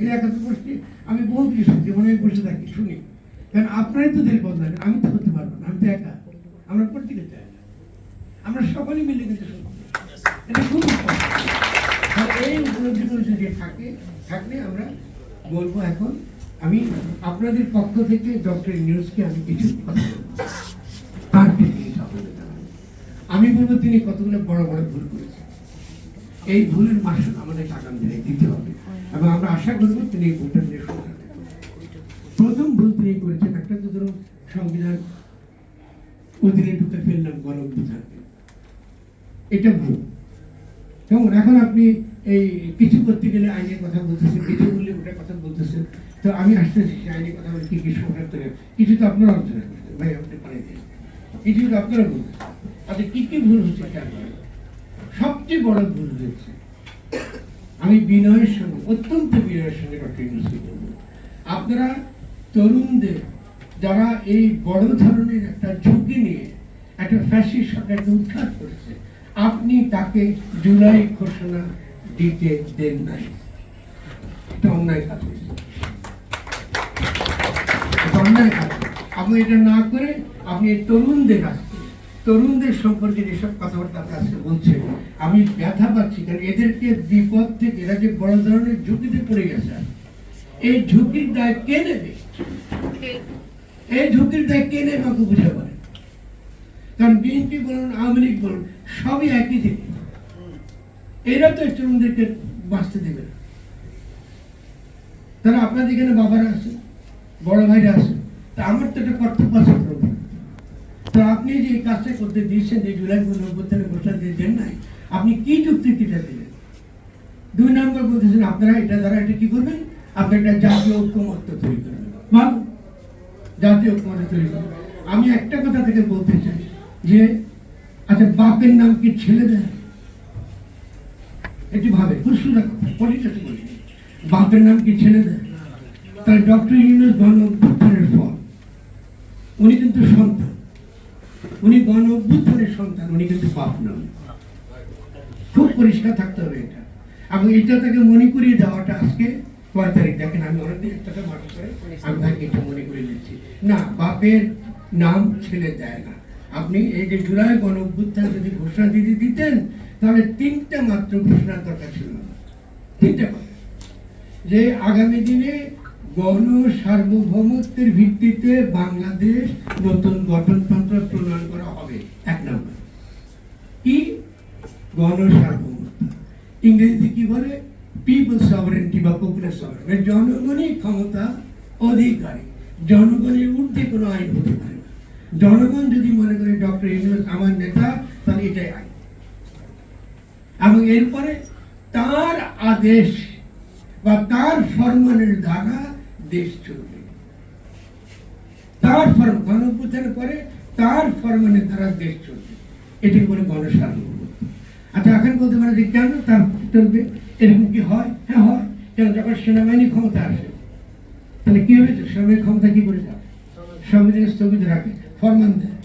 এই একাত্তর গোষ্ঠী আমি বহু কিছু শুনছি অনেক বসে থাকি, শুনি। কারণ আপনারাই তো দেশ বদলান আমি তো করতে পারব না, আমি তো একা। আমরা প্রত্যেকে চাই আমরা সকলে মিলে কিন্তু এটা খুব এই উপলব্ধিগুলো যদি থাকে, থাকলে আমরা বলব এখন, আমি আপনাদের পক্ষ থেকে ডক্টর নিউজকে আমি কিছু। তার। আমি বলব তিনি কতগুলো বড় বড় ভুল করেছেন। এই ভুলের মাসুল আমাদের আগামী দিনে দিতে হবে। এবং আমরা আশা করব তিনি এই ভুলটা নিয়ে প্রথম ভুল তিনি করেছেন একটা তো ধরুন সংবিধান অধীনে ঢুকে ফেললাম গণ অভ্যুত্থানকে এটা ভুল। কেমন এখন আপনি এই কিছু করতে গেলে আইনের কথা বলতেছেন, কিছু বললে ওটার কথা বলতেছেন। তো আমি আসতেছি সেই আইনের কথা বলে কি কি সংক্রান্ত কিছু তো আপনারা আলোচনা করছেন ভাই, আপনি পানি দিন কিছু তো আপনারা বলছেন আচ্ছা কি কি ভুল হচ্ছে সবচেয়ে বড় ভুল হয়েছে। আমি বিনয়ের সঙ্গে, অত্যন্ত বিনয়ের সঙ্গে ডক্টর ইউনুসকে বলব আপনারা তরুণদের যারা এই বড় ধরনের একটা ঝুঁকি নিয়ে একটা ফ্যাসিস্ট সরকারকে উৎখাত করেছে, আপনি তাকে জুলাই ঘোষণা দিতে দেন নাই। এটা অন্যায় কাজ অন্যায় কাজ আপনি এটা না করে আপনি তরুণদের কাছে তরুণদের সম্পর্কে যেসব কথাবার্তা আপনার কাছে বলছেন আমি ব্যথা পাচ্ছি, কারণ এদেরকে বিপদ থেকে, এরা যে বড় ধরনের ঝুঁকিতে পড়ে গেছে। এই ঝুঁকির দায় কে নেবে? এই ঝুঁকির দায় কে নেবে আমাকে বুঝে পারে কারণ বিএনপি বলুন, আওয়ামী লীগ বলুন, সবই একই দিকে এরা তো তরুণদেরকে বাঁচতে দেবে না। তারা আপনাদের এখানে বাবারা আছে, বড় ভাইরা আছে, তা আমার তো একটা কর্তব্য আছে তো আপনি যে কাজটা করতে দিয়েছেন যে জুলাই অভ্যুত্থানে ঘোষণা দিয়েছেন নাই, আপনি কি যুক্তিটা দিলেন? দুই নম্বর বলতেছেন, আপনারা এটা দ্বারা এটা কি করবেন? আপনি একটা জাতীয় ঐক্যমত্য তৈরি করবেন ভালো জাতীয় ঐক্যমত্য তৈরি করবেন আমি একটা কথা থেকে বলতে চাই যে আচ্ছা বাপের নাম কি ছেলে দেয় এটি ভাবে খুব পলিটিক্স বলি। বাপের নাম কি ছেলে দেয় তাহলে ডক্টর ইউনুস অভ্যুত্থানের ফল উনি কিন্তু সন্তান। উনি গণ সন্তান, উনি কিন্তু পাপ নন। খুব পরিষ্কার থাকতে হবে এটা। এবং এটা তাকে মনে করিয়ে দেওয়াটা আজকে কয় তারিখ? দেখেন, আমি অনেকদিন একটাকে মাটি করে আমি তাকে এটা মনে করে দিচ্ছি। না, বাপের নাম ছেলে দেয় না। আপনি এই যে জুলাই গণ যদি ঘোষণা দিতে দিতেন, তাহলে তিনটা মাত্র ঘোষণার দরকার ছিল। না তিনটা যে আগামী দিনে গণ সার্বভৌমত্বের ভিত্তিতে বাংলাদেশ নতুন গঠনতন্ত্র প্রণয়ন করা হবে। এক নম্বর। কি? গণ সার্বভৌমত্ব। ইংরেজিতে কি বলে? পিপল সভারেন্টি বা পপুলার জনগণই ক্ষমতা, অধিকারী। জনগণের ঊর্ধ্বে কোনো আইন হতে পারে না। জনগণ যদি মনে করে ডক্টর ইউনুস আমার নেতা, তাহলে এটাই আইন। এবং এরপরে তার আদেশ বা তার ফরমানের দ্বারা দেশ চলবে। তার ফরমান গণঅভ্যুত্থানের পরে তার ফরমানের দ্বারা দেশ চলবে। এটি বলে গণসার্বভৌমত্ব আচ্ছা এখন বলতে পারে যে কেন তার চলবে? এরকম কি হয়? হ্যাঁ হয়। কেন যখন সেনাবাহিনী ক্ষমতা আসে, তাহলে কি হয়েছে সেনাবাহিনী ক্ষমতা কি করে যাবে? সংবিধান স্থগিত রাখে, ফরমান দেয়।